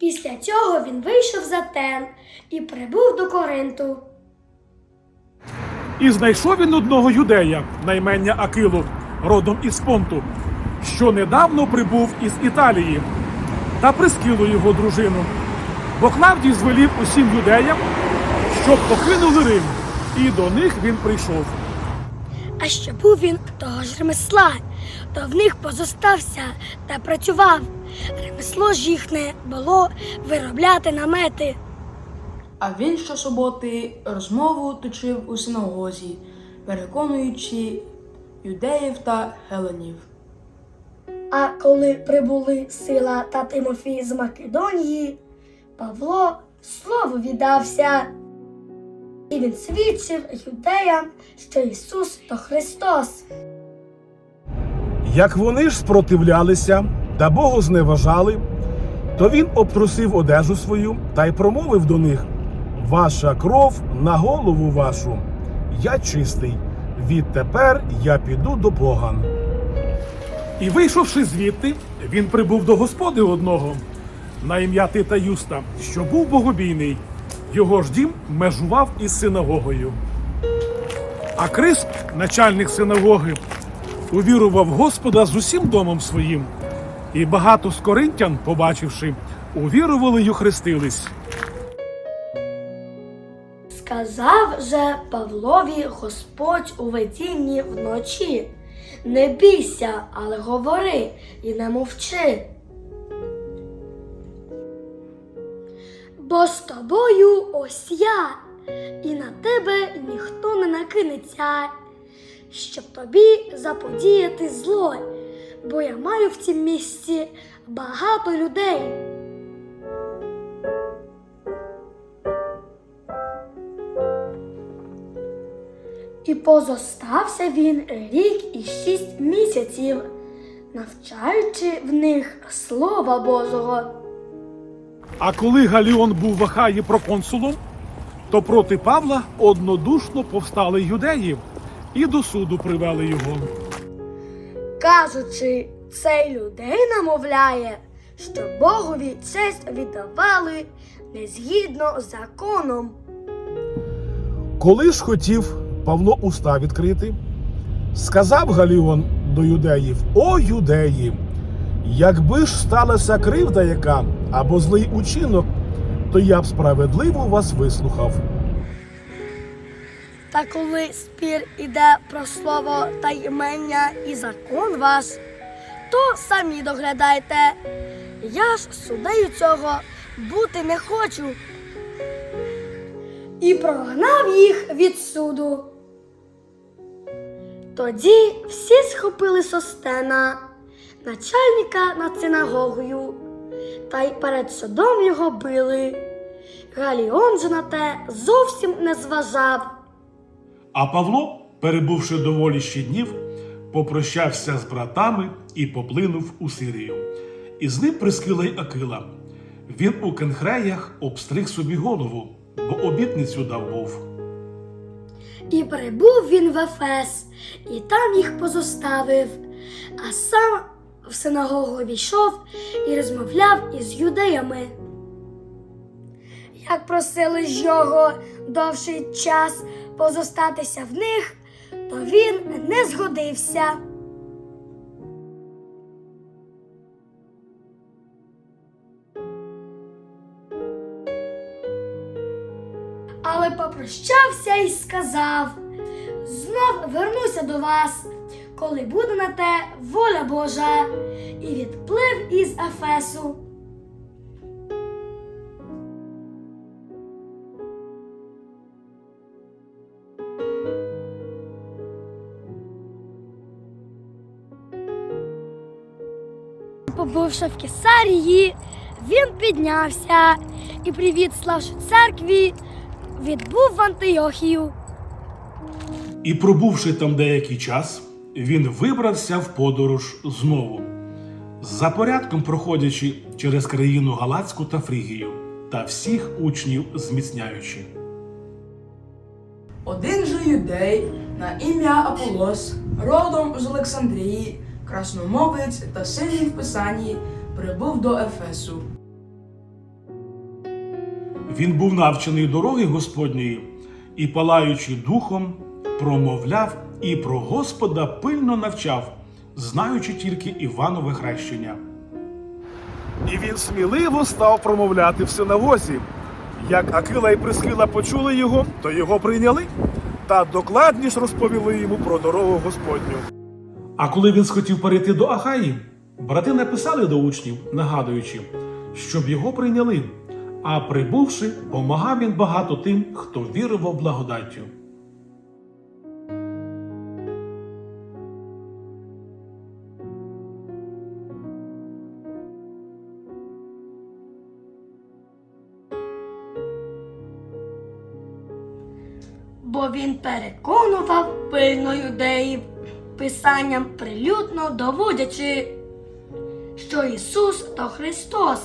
Після цього він вийшов за Тен і прибув до Коринту. І знайшов він одного юдея, наймення Акилу, родом із Понту, що недавно прибув із Італії, та прискілу його дружину. Бо Клавдій звелів усім юдеям, щоб покинули Рим, і до них він прийшов. А що був він того ж ремесла, то в них позостався та працював. Ремесло ж їхне було виробляти намети. А він щосуботи розмову точив у синагозі, переконуючи юдеїв та геленів. А коли прибули Сила та Тимофій з Македонії, Павло слову віддався. І він свідчив юдеям, що Ісус то Христос. Як вони ж спротивлялися та Богу зневажали, то він обтрусив одежу свою та й промовив до них: Ваша кров на голову вашу, я чистий. Відтепер я піду до поган. І вийшовши звідти, він прибув до господи одного, на ім'я Тита Юста, що був богобійний. Його ж дім межував із синагогою. А Крисп, начальник синагоги, увірував Господа з усім домом своїм. І багато з коринтян, побачивши, увірували й охрестились. Сказав же Павлові Господь у видінні вночі. Не бійся, але говори і не мовчи. Бо з тобою ось я, і на тебе ніхто не накинеться, щоб тобі заподіяти зло, бо я маю в цім місці багато людей. І позостався він рік і шість місяців, навчаючи в них Слова Божого. А коли Галіон був в Ахаї проконсулом, то проти Павла однодушно повстали юдеї і до суду привели його. Кажучи, цей людей намовляє, що Богові честь віддавали не згідно з законом. Коли ж хотів Павло уста відкрити, сказав Галіон до юдеїв: О юдеї! Якби ж сталася кривда яка або злий учинок, то я б справедливо вас вислухав. Та коли спір іде про слово та імення і закон ваш, то самі доглядайте. Я ж судею цього бути не хочу. І прогнав їх від суду. Тоді всі схопили Состена, начальника над синагогою, та й перед судом його били. Галіон же на те зовсім не зважав. А Павло, перебувши доволі ще днів, попрощався з братами і поплинув у Сирію. І з ним прискила й Акила. Він у кенхреях обстриг собі голову, бо обітницю дав був. І прибув він в Ефес, і там їх позоставив, а сам в синагогу війшов і розмовляв із юдеями. Як просили ж його довший час позостатися в них, то він не згодився. Але попрощався і сказав: знов вернуся до вас, коли буде на те воля Божа, і відплив із Ефесу. Побувши в Кесарії, він піднявся і привіт славши церкві, відбув в Антиохію. І пробувши там деякий час, він вибрався в подорож знову, за порядком проходячи через країну Галацьку та Фрігію, та всіх учнів зміцняючи. Один же юдей на ім'я Аполос, родом з Олександрії, красномовець та сильний в писанні, прибув до Ефесу. Він був навчений дороги Господньої і, палаючи духом, промовляв і про Господа пильно навчав, знаючи тільки Іванове хрещення. І він сміливо став промовляти в синагозі. Як Акила і Присхила почули його, то його прийняли та докладніше розповіли йому про дорогу Господню. А коли він схотів перейти до Ахаї, брати написали до учнів, нагадуючи, щоб його прийняли. А прибувши, помагав він багато тим, хто вірував благодаттю. Бо він переконував пильно юдеїв, писанням прилюдно доводячи, що Ісус то Христос,